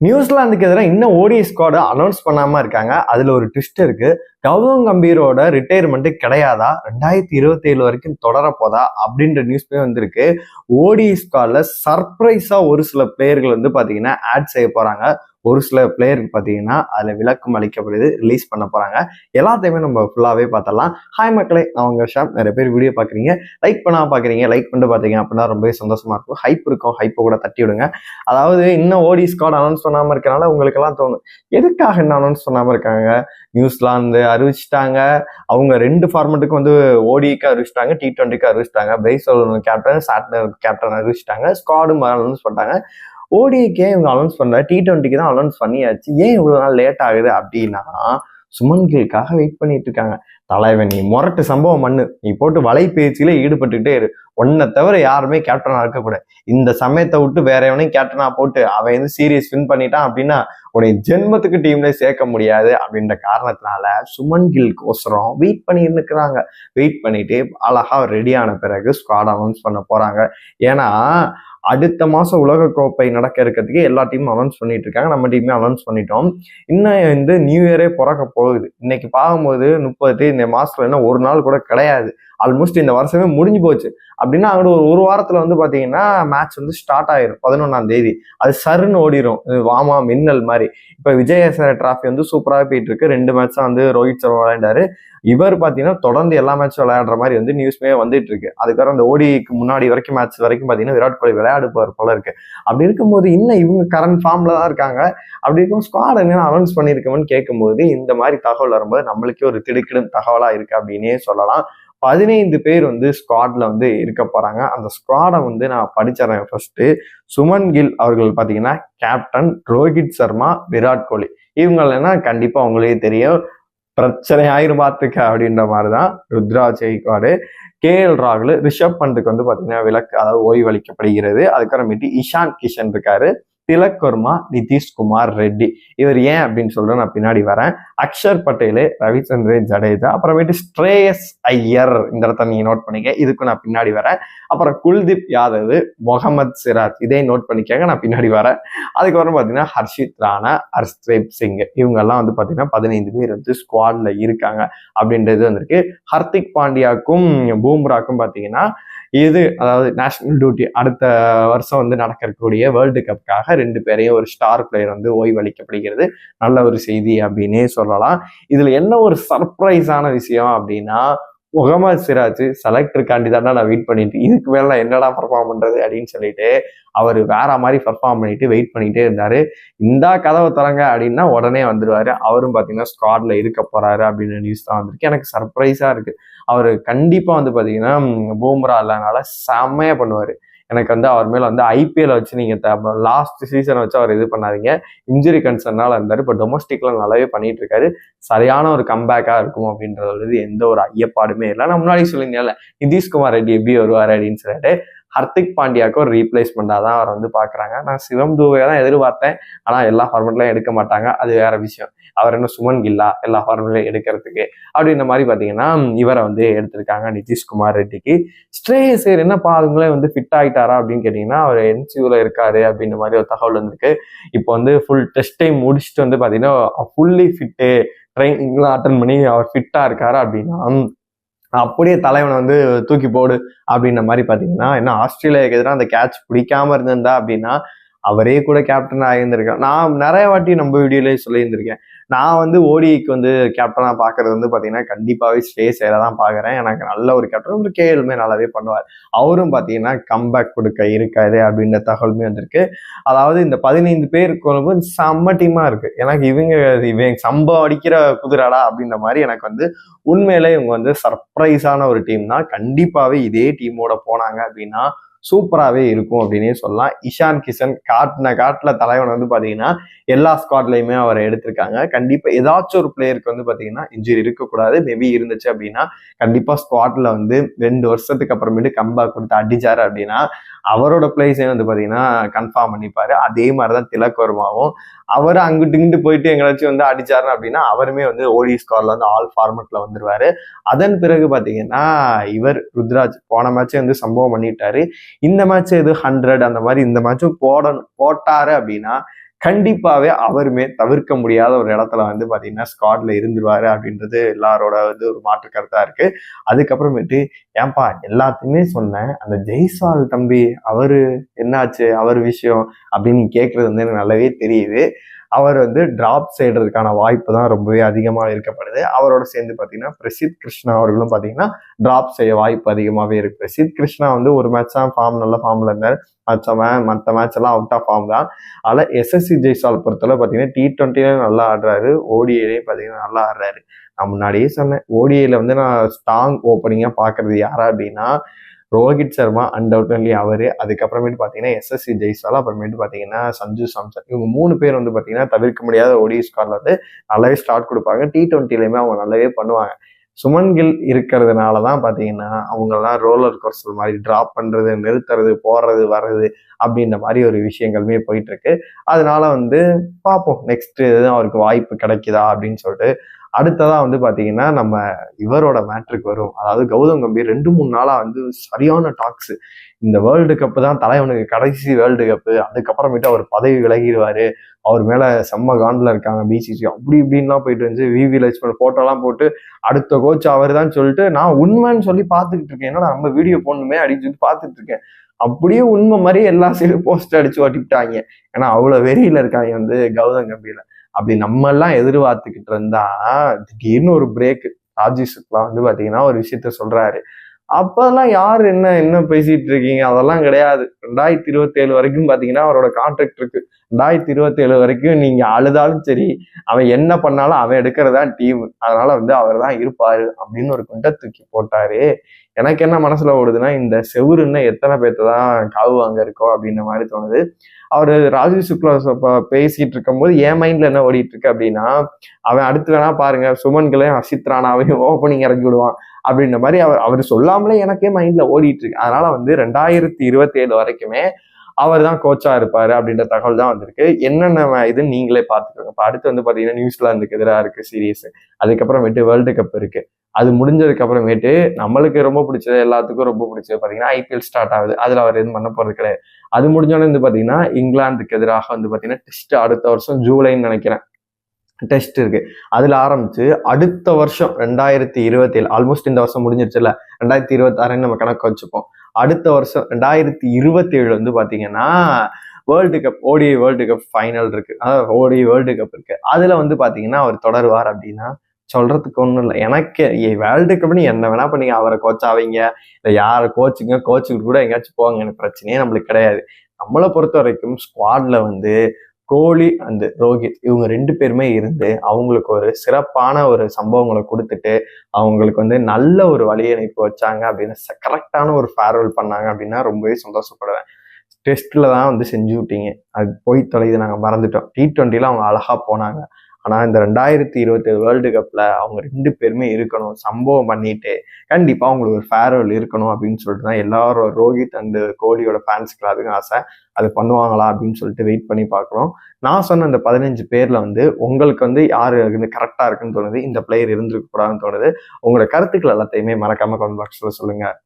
நியூசிலாந்துக்கு எதிராக இன்னும் ஓடி ஸ்குவாட அனௌன்ஸ் பண்ணாமல் இருக்காங்க. அதில் ஒரு ட்விஸ்ட் இருக்குது கௌதம் கம்பீரோட ரிட்டையர்மெண்ட்டு கிடையாதா? ரெண்டாயிரத்தி இருபத்தேழு வரைக்கும் தொடரப்போதா? அப்படின்ற நியூஸ்மே வந்திருக்கு. ஓடி ஸ்குவாடில் சர்ப்ரைஸாக ஒரு சில பிளேயர்கள் வந்து பார்த்தீங்கன்னா ஆட் செய்ய போகிறாங்க ஒரு சில பிளேயருக்கு பார்த்தீங்கன்னா அதில் விளக்கம் அளிக்கப்படுது ரிலீஸ் பண்ண போகிறாங்க எல்லாத்தையுமே நம்ம ஃபுல்லாகவே பார்த்தலாம் ஹாய் மக்களே அவங்க ஷாப் நிறைய பேர் வீடியோ பார்க்குறீங்க. லைக் பண்ணால் பார்க்குறீங்க. லைக் பண்ணிட்டு பார்த்தீங்க அப்படின்னா ரொம்பவே சந்தோஷமாக இருக்கும். ஹைப் இருக்கும். ஹைப்பை கூட தட்டி விடுங்க. அதாவது இன்னும் ஓடி ஸ்காட் அனௌன்ஸ் பண்ணாமல் இருக்கனால உங்களுக்கெல்லாம் தோணும் எதுக்காக இன்னும் அனௌன்ஸ் பண்ணாமல் இருக்காங்க? நியூசிலாந்து அறிவிச்சிட்டாங்க. அவங்க ரெண்டு ஃபார்மெட்டுக்கும் வந்து ஓடிக்கு அறிவிச்சிட்டாங்க டி ட்வெண்ட்டிக்கு அறிவிச்சிட்டாங்க. பிரைசோல் கேப்டன் சாட்னர் கேப்டன் அறிவிச்சிட்டாங்க. ஸ்காடும் அனௌன்ஸ் பண்ணிட்டாங்க. ஓடிக்கே இவங்க அனௌன்ஸ் பண்ணல? டி ட்வெண்ட்டிக்கு தான் அனௌன்ஸ் பண்ணியாச்சு. ஏன் இவ்வளோ நாள் லேட் ஆகுது அப்படின்னா சுமன் கில்காக வெயிட் பண்ணிட்டு இருக்காங்க. தலைவன் நீ முரட்டு சம்பவம் பண்ணு. நீ போட்டு வலை பேச்சியில ஈடுபட்டுக்கிட்டே இரு. உன்னை தவிர யாருமே கேப்டனா இருக்கக்கூடாது இந்த சமயத்தை விட்டு வேற எவனையும் கேப்டனா போட்டு அவன் வந்து சீரியஸ் வின் பண்ணிட்டான் அப்படின்னா உன்னை ஜென்மத்துக்கு டீம்ல சேர்க்க முடியாது அப்படின்ற காரணத்தினால சுமன் கில்கோசரம் வெயிட் பண்ணி இருக்கிறாங்க வெயிட் பண்ணிட்டு அழகா ரெடியான பிறகு ஸ்குவாட் அனௌன்ஸ் பண்ண போறாங்க. ஏன்னா அடுத்த மாதம் உலக கோப்பை நடக்க இருக்கிறதுக்கு எல்லா டீமும் அனௌன்ஸ் பண்ணிட்டு இருக்காங்க. நம்ம டீமே அனௌன்ஸ் பண்ணிட்டோம். இன்னும் வந்து நியூ இயரே பிறக்க போகுது. இன்னைக்கு பார்க்கும்போது முப்பது இந்த மாசத்துல என்ன ஒரு நாள் கூட கிடையாது. ஆல்மோஸ்ட் இந்த வருஷமே முடிஞ்சு போச்சு. அப்படின்னா அங்கிட்ட ஒரு ஒரு வாரத்துல வந்து பாத்தீங்கன்னா மேட்ச் வந்து ஸ்டார்ட் ஆயிரும். பதினொன்னாம் தேதி. அது சருன்னு ஓடிரும். வாமா மின்னல் மாதிரி. இப்ப விஜயசர டிராஃபி வந்து சூப்பராக போயிட்டு இருக்கு. ரெண்டு மேட்ச் வந்து ரோஹித் சர்மா விளையாண்டாரு. இவர் பார்த்தீங்கன்னா தொடர்ந்து எல்லா மேட்சும் விளையாடுற மாதிரி வந்து நியூஸ்மே வந்துட்டு இருக்கு. அதுக்கப்புறம் அந்த ஓடிக்கு முன்னாடி வரைக்கும் மேட்ச் வரைக்கும் பார்த்தீங்கன்னா விராட் கோலி விளையாடுப்பார் போல இருக்கு. அப்படி இருக்கும்போது இன்னும் இவங்க கரண்ட் ஃபார்ம்ல தான் இருக்காங்க. அப்படி இருக்கும் ஸ்குவாட் என்ன அனௌன்ஸ் பண்ணியிருக்கோம்னு கேட்கும்போது இந்த மாதிரி தகவல் வரும்போது நம்மளுக்கே ஒரு திடுக்கிடும் தகவலா இருக்கு அப்படின்னே சொல்லலாம். பதினைந்து பேர் வந்து ஸ்குவாட்ல வந்து இருக்க போறாங்க. அந்த ஸ்குவாடை வந்து நான் படிச்சிடறேன் ஃபர்ஸ்ட் சுமன் கில் அவர்கள் பார்த்தீங்கன்னா கேப்டன் ரோஹித் சர்மா விராட் கோலி. இவங்களென்னா கண்டிப்பா அவங்களே தெரியும். பிரச்சனை ஆயிரம் பார்த்துக்க அப்படின்ற மாதிரி தான் ருத்ரா ஜெய்காடு கே எல் ராகுல் ரிஷப் பந்துக்கு வந்து பார்த்தீங்கன்னா விலக்கு அதாவது ஓய்வளிக்கப்படுகிறது அதுக்கப்புறமேட்டு இஷான் கிஷன் இருக்காரு. திலக் வர்மா நிதிஷ்குமார் ரெட்டி. இவர் ஏன் அப்படின்னு சொல்லிட்டு நான் பின்னாடி வரேன். அக்ஷர் பட்டேலு ரவிச்சந்திரன் ஜடேஜா அப்புறமேட்டு ஸ்ட்ரேயஸ் ஐயர். இந்த இடத்த நீங்க நோட் பண்ணிக்க. இதுக்கு நான் பின்னாடி வரேன். அப்புறம் குல்தீப் யாதவ் முகமது சிராஜ். இதை நோட் பண்ணிக்கங்க நான் பின்னாடி வரேன். அதுக்கப்புறம் பார்த்தீங்கன்னா ஹர்ஷித் ராணா ஹர்ஷ்தீப் சிங். இவங்கெல்லாம் வந்து பார்த்தீங்கன்னா பதினைந்து பேர் வந்து ஸ்குவாட்ல இருக்காங்க. அப்படின்றது வந்திருக்கு. ஹர்திக் பாண்டியாக்கும் பூம்ராக்கும் பார்த்தீங்கன்னா இது அதாவது நேஷனல் டியூட்டி அடுத்த வருஷம் வந்து நடக்கக்கூடிய வேர்ல்டு கப்புக்காக ரெண்டு பேரையும் ஒரு ஸ்டார் பிளேயர் வந்து ஓய்வளிக்கப்படுகிறது. நல்ல ஒரு செய்தி அப்படின்னே சொல்லலாம். இதுல என்ன ஒரு சர்ப்ரைஸான விஷயம் அப்படின்னா முகமது சிராஜ் செலக்டருக்காண்டி தானே நான் வெயிட் பண்ணிட்டு இதுக்கு மேல நான் என்னடா பர்ஃபார்ம் பண்றது அப்படின்னு சொல்லிட்டு அவர் வேற மாதிரி பர்ஃபார்ம் பண்ணிட்டு வெயிட் பண்ணிட்டே இருந்தார். இந்த கதவை தரங்க அப்படின்னா உடனே வந்துடுவார் அவரும் பார்த்தீங்கன்னா ஸ்குவாட்ல இருக்க போகிறாரு அப்படின்ற நியூஸ் தான் வந்திருக்கு. எனக்கு சர்ப்ரைஸாக இருக்கு. அவர் கண்டிப்பாக வந்து பார்த்தீங்கன்னா பூம்ரா இல்லைனால செம்மையாக பண்ணுவார். எனக்கு வந்து அவர் மேலே வந்து ஐபிஎல் வச்சு நீங்கள் லாஸ்ட் சீசனை வச்சு அவர் இது பண்ணாதீங்க. இன்ஜுரி கன்சர்னால இருந்தார். இப்போ டொமஸ்டிக்கில் நல்லாவே பண்ணிட்டு இருக்காரு. சரியான ஒரு கம்பேக்காக இருக்கும் அப்படின்றது வந்து எந்த ஒரு ஐயப்பாடுமே இல்லை. நான் முன்னாடி சொல்லியிருந்தேன்ல நிதிஷ்குமார் ரெட்டி எப்படி வருவார் அப்படின்னு சொல்லிட்டு. ஹர்திக் பாண்டியாவுக்கு ஒரு ரீப்ளேஸ்மெண்டாக தான் அவர் வந்து பார்க்குறாங்க. நான் சிவம் தூவையை தான் எதிர்பார்த்தேன். ஆனால் எல்லா ஃபார்மெட்லையும் எடுக்க மாட்டாங்க. அது வேற விஷயம். அவர் என்ன சுமன் கில்லா? எல்லா ஃபார்மெட்லையும் எடுக்கிறதுக்கு. அப்படின்ற மாதிரி பார்த்தீங்கன்னா இவரை வந்து எடுத்திருக்காங்க நிதிஷ்குமார் ரெட்டிக்கு. ஸ்ட்ரேயசர் என்னப்பா அதுங்களே வந்து ஃபிட் ஆகிட்டாரா அப்படின்னு கேட்டிங்கன்னா அவர் என்சியூவில் இருக்காரு அப்படின்ற மாதிரி ஒரு தகவல் வந்திருக்கு. இப்போ வந்து ஃபுல் டெஸ்ட் டைம் முடிச்சுட்டு வந்து பார்த்தீங்கன்னா ஃபுல்லி ஃபிட்டு ட்ரைனிங்லாம் அட்டன் பண்ணி அவர் ஃபிட்டாக இருக்காரு அப்படின்னா அப்படியே தலைவனை வந்து தூக்கி போடு அப்படின்ற மாதிரி பார்த்தீங்கன்னா என்ன ஆஸ்திரேலியாவுக்கு எதிராக அந்த கேட்ச் பிடிக்காம இருந்திருந்தா அப்படின்னா அவரே கூட கேப்டன் ஆகியிருந்திருக்கேன் நான் நிறைய வாட்டி நம்ம வீடியோலேயே சொல்லியிருந்திருக்கேன். நான் வந்து ஓடிக்கு வந்து கேப்டனாக பார்க்கறது வந்து பார்த்தீங்கன்னா கண்டிப்பாகவே ஸ்டே சேர தான் பார்க்குறேன் எனக்கு நல்ல ஒரு கேப்டன் ஒரு கேஎல்மே நல்லாவே பண்ணுவார். அவரும் பார்த்தீங்கன்னா கம்பேக் கொடுக்க இருக்காது அப்படின்ற தகவலுமே வந்திருக்கு. அதாவது இந்த பதினைந்து பேர் கொண்டு செம்ம டீமாக இருக்குது எனக்கு இவங்க இவங்க சம்பவம் அடிக்கிற குதிராடா அப்படின்ற மாதிரி எனக்கு வந்து உண்மையிலே இவங்க வந்து சர்ப்ரைஸான ஒரு டீம் தான். கண்டிப்பாகவே இதே டீமோட போனாங்க அப்படின்னா சூப்பராகவே இருக்கும் அப்படின்னே சொல்லலாம். இஷான் கிஷன் காட்டின காட்டில் தலைவன் வந்து பார்த்தீங்கன்னா எல்லா ஸ்குவாட்லையுமே அவரை எடுத்திருக்காங்க. கண்டிப்பாக ஏதாச்சும் ஒரு பிளேயருக்கு வந்து பார்த்தீங்கன்னா இன்ஜுரி இருக்கக்கூடாது. மேபி இருந்துச்சு அப்படின்னா கண்டிப்பாக ஸ்குவாட்ல வந்து ரெண்டு வருஷத்துக்கு அப்புறமேட்டு கம்பேக் கொடுத்து அடிச்சார் அப்படின்னா அவரோட பிளேஸையும் வந்து பார்த்தீங்கன்னா கன்ஃபார்ம் பண்ணிப்பாரு. அதே மாதிரி தான் திலக் வருமாவும். அவர் அங்கிட்டு இங்கிட்டு போயிட்டு எங்கேயாச்சும் வந்து அடிச்சாரு அப்படின்னா அவருமே வந்து ஓடி ஸ்கோர்ல வந்து ஆல் ஃபார்மெட்ல வந்துருவாரு. அதன் பிறகு பார்த்தீங்கன்னா இவர் ருத்ராஜ் போன மேட்சே வந்து சம்பவம் பண்ணிட்டாரு. இந்த மேட்ச் எது ஹண்ட்ரட் அந்த மாதிரி இந்த மேட்சும் போடணும் போட்டாரு அப்படின்னா கண்டிப்பாவே அவருமே தவிர்க்க முடியாத ஒரு இடத்துல வந்து பாத்தீங்கன்னா ஸ்காட்ல இருந்துருவாரு அப்படின்றது எல்லாரோட வந்து ஒரு மாற்று கருத்தா இருக்கு. அதுக்கப்புறமேட்டு ஏன்பா எல்லாத்தையுமே சொன்னேன் அந்த ஜெய்ஸ்வால் தம்பி அவரு என்னாச்சு? அவர் விஷயம் அப்படின்னு கேட்கறது வந்து எனக்கு நல்லாவே தெரியுது. அவர் வந்து டிராப் செய்யறதுக்கான வாய்ப்பு தான் ரொம்பவே அதிகமாக இருக்கப்படுது அவரோட சேர்ந்து பார்த்தீங்கன்னா பிரசித் கிருஷ்ணா அவர்களும் பார்த்தீங்கன்னா டிராப் செய்ய வாய்ப்பு அதிகமாகவே இருக்கு. பிரசித் கிருஷ்ணா வந்து ஒரு மேட்ச் தான் ஃபார்ம் நல்ல ஃபார்மில் இருந்தார். மற்ற மற்ற மேட்ச் எல்லாம் அவுட் ஆஃப் ஃபார்ம் தான். அதில் எஸ்எஸ்சி ஜெய்சால் பொறுத்தவரை பார்த்தீங்கன்னா டி ட்வெண்ட்டிலையும் நல்லா ஆடுறாரு. ஓடிஏலையும் பார்த்தீங்கன்னா நல்லா ஆடுறாரு. நான் முன்னாடியே சொன்னேன். ஓடிஐல வந்து நான் ஸ்ட்ராங் ஓப்பனிங்காக பார்க்கறது யாரா அப்படின்னா ரோஹித் சர்மா அன்டவுட்லி அவர். அதுக்கப்புறமேட்டு பார்த்தீங்கன்னா எஸ்எஸ்சி ஜெய்ஸ்வால் அப்புறமேட்டு பார்த்தீங்கன்னா சஞ்சு சாம்சன். இவங்க மூணு பேர் வந்து பார்த்தீங்கன்னா தவிர்க்க முடியாத ஓடி ஸ்கார்ல வந்து நல்லாவே ஸ்டார்ட் கொடுப்பாங்க. டி ட்வெண்ட்டிலையுமே அவங்க நல்லாவே பண்ணுவாங்க. சுமன் கில் இருக்கிறதுனால தான் பார்த்தீங்கன்னா அவங்கெல்லாம் ரோலர் கோர்சல் மாதிரி ட்ராப் பண்ணுறது நிறுத்துறது போடுறது வர்றது அப்படின்ற மாதிரி ஒரு விஷயங்களுமே போயிட்டுருக்கு அதனால வந்து பார்ப்போம் நெக்ஸ்ட் எதுவும் அவருக்கு வாய்ப்பு கிடைக்குதா அப்படின்னு சொல்லிட்டு அடுத்ததாக வந்து பார்த்தீங்கன்னா நம்ம இவரோட மேட்ருக்கு வரும். அதாவது கௌதம் கம்பீர் ரெண்டு மூணு நாளாக வந்து சரியான டாக்ஸு. இந்த வேர்ல்டு கப்பு தான் தலைவனுக்கு கடைசி வேர்ல்டு கப்பு அதுக்கப்புறமேட்டு அவர் பதவி விலகிடுவார். அவர் மேலே செம்ம காண்டில் இருக்காங்க பிசிசி அப்படி இப்படின்லாம் போயிட்டு வந்து விவி லட்சுமண் ஃபோட்டோலாம் போட்டு அடுத்த கோச் அவர் தான் சொல்லிட்டு நான் உண்மைன்னு சொல்லி பார்த்துக்கிட்டு இருக்கேன். என்னடா நம்ம வீடியோ போடணுமே அப்படின்னு சொல்லி பார்த்துட்டு இருக்கேன். அப்படியே உண்மை மாதிரி எல்லா சைடும் போஸ்ட் அடிச்சு ஓட்டிவிட்டாங்க ஏன்னா அவ்வளோ வெறியில் இருக்காங்க வந்து கௌதம் கம்பியில் அப்படி நம்ம எல்லாம் எதிர்பார்த்துக்கிட்டு இருந்தா திடீர்னு ஒரு பிரேக் ராஜேஷ் சுக்லா வந்து பாத்தீங்கன்னா ஒரு விஷயத்த சொல்றாரு. அப்பெல்லாம் யார் என்ன என்ன பேசிட்டு இருக்கீங்க? அதெல்லாம் கிடையாது. ரெண்டாயிரத்தி இருபத்தி ஏழு வரைக்கும் பாத்தீங்கன்னா அவரோட கான்ட்ராக்ட் இருக்கு. ரெண்டாயிரத்தி இருபத்தி ஏழு வரைக்கும் நீங்க அழுதாலும் சரி அவன் என்ன பண்ணாலும் அவன் எடுக்கிறதா டீம் அதனால வந்து அவர் தான் இருப்பாரு அப்படின்னு ஒரு குண்டை தூக்கி போட்டாரு. எனக்கு என்ன மனசுல ஓடுதுன்னா இந்த செவுருன்னு எத்தனை பேர்த்த தான் காவு அங்க இருக்கோ அப்படின்ற மாதிரி தோணுது. அவர் ராஜீவ் சுக்லா பேசிட்டு இருக்கும்போது என் மைண்ட்ல என்ன ஓடிட்டு இருக்கு அப்படின்னா அவன் அடுத்து வேணா பாருங்க சுமன்களையும் அசித்ரானாவையும் ஓப்பனிங் இறக்கி விடுவான் அப்படின்ற மாதிரி அவர் அவர் சொல்லாமலே எனக்கே மைண்ட்ல ஓடிட்டு இருக்கு. அதனால வந்து ரெண்டாயிரத்தி இருபத்தி ஏழு வரைக்குமே அவர் தான் கோச்சா இருப்பாரு அப்படின்ற தகவல் தான் வந்திருக்கு. என்னென்ன இதுன்னு நீங்களே பார்த்துக்கோங்க. இப்போ அடுத்து வந்து பார்த்தீங்கன்னா நியூசிலாந்துக்கு எதிராக இருக்கு சீரீஸ் அதுக்கப்புறமேட்டு வேர்ல்டு கப் இருக்கு. அது முடிஞ்சதுக்கு அப்புறமேட்டு நம்மளுக்கு ரொம்ப பிடிச்சது எல்லாத்துக்கும் ரொம்ப பிடிச்சது பார்த்தீங்கன்னா ஐபிஎல் ஸ்டார்ட் ஆகுது. அதில் அவர் எதுவும் பண்ண போறது கிடையாது. அது முடிஞ்சோடனே வந்து பார்த்தீங்கன்னா இங்கிலாந்துக்கு எதிராக வந்து பார்த்தீங்கன்னா டெஸ்ட் அடுத்த வருஷம் ஜூலைன்னு நினைக்கிறேன். டெஸ்ட் இருக்கு. அதுல ஆரம்பிச்சு அடுத்த வருஷம் ரெண்டாயிரத்தி இருபத்தி ஏழு ஆல்மோஸ்ட் இந்த வருஷம் முடிஞ்சிருச்சுல ரெண்டாயிரத்தி இருபத்தி ஆறுன்னு நம்ம கணக்கு வச்சுப்போம். அடுத்த வருஷம் ரெண்டாயிரத்தி இருபத்தி ஏழு வந்து பார்த்தீங்கன்னா world cup ODI world cup final இருக்கு. அதாவது ஓடி வேர்ல்டு கப் இருக்கு. அதுல வந்து பாத்தீங்கன்னா அவர் தொடருவார் அப்படின்னா சொல்றதுக்கு ஒன்றும் இல்லை. எனக்கு வேர்ல்டு கப்னு என்ன வேணா பண்ணீங்க. அவரை கோச் ஆவீங்க. இல்லை யாரை கோச்சுங்க கோச்சுக்கு கூட எங்கேயாச்சும் போவாங்க. எனக்கு பிரச்சனையே நம்மளுக்கு கிடையாது. நம்மளை பொறுத்த வரைக்கும் ஸ்குவாட்ல வந்து கோலி அண்ட் ரோஹித் இவங்க ரெண்டு பேருமே இருந்து அவங்களுக்கு ஒரு சிறப்பான ஒரு சம்பவங்களை கொடுத்துட்டு அவங்களுக்கு வந்து நல்ல ஒரு வழியணைப்பு வச்சாங்க அப்படின்னு கரெக்டான ஒரு ஃபேர்வெல் பண்ணாங்க அப்படின்னா ரொம்பவே சந்தோஷப்படுவேன். டெஸ்ட்ல தான் வந்து செஞ்சு விட்டீங்க. அது போய் தொலைது நாங்கள் மறந்துட்டோம். டி ட்வெண்ட்டியில் அவங்க அழகா போனாங்க. ஆனால் இந்த ரெண்டாயிரத்தி இருபத்தேழு வேர்ல்டு கப்பில் அவங்க ரெண்டு பேருமே இருக்கணும் சம்பவம் பண்ணிட்டு கண்டிப்பாக அவங்களுக்கு ஒரு ஃபேர்வெல் இருக்கணும் அப்படின்னு சொல்லிட்டு தான் எல்லாரும் ரோஹித் அண்ட் கோலியோட ஃபேன்ஸுக்கு அதுக்கும் ஆசை. அது பண்ணுவாங்களா அப்படின்னு சொல்லிட்டு வெயிட் பண்ணி பார்க்குறோம். நான் சொன்ன அந்த பதினஞ்சு பேரில் வந்து உங்களுக்கு வந்து யார் வந்து கரெக்டாக இருக்குன்னு தோணுது? இந்த பிளேயர் இருந்திருக்க கூடாதுன்னு தோணுது. உங்களோட கருத்துக்கள் எல்லாத்தையுமே மறக்காமல் கமெண்ட் பாக்ஸில் சொல்லுங்கள்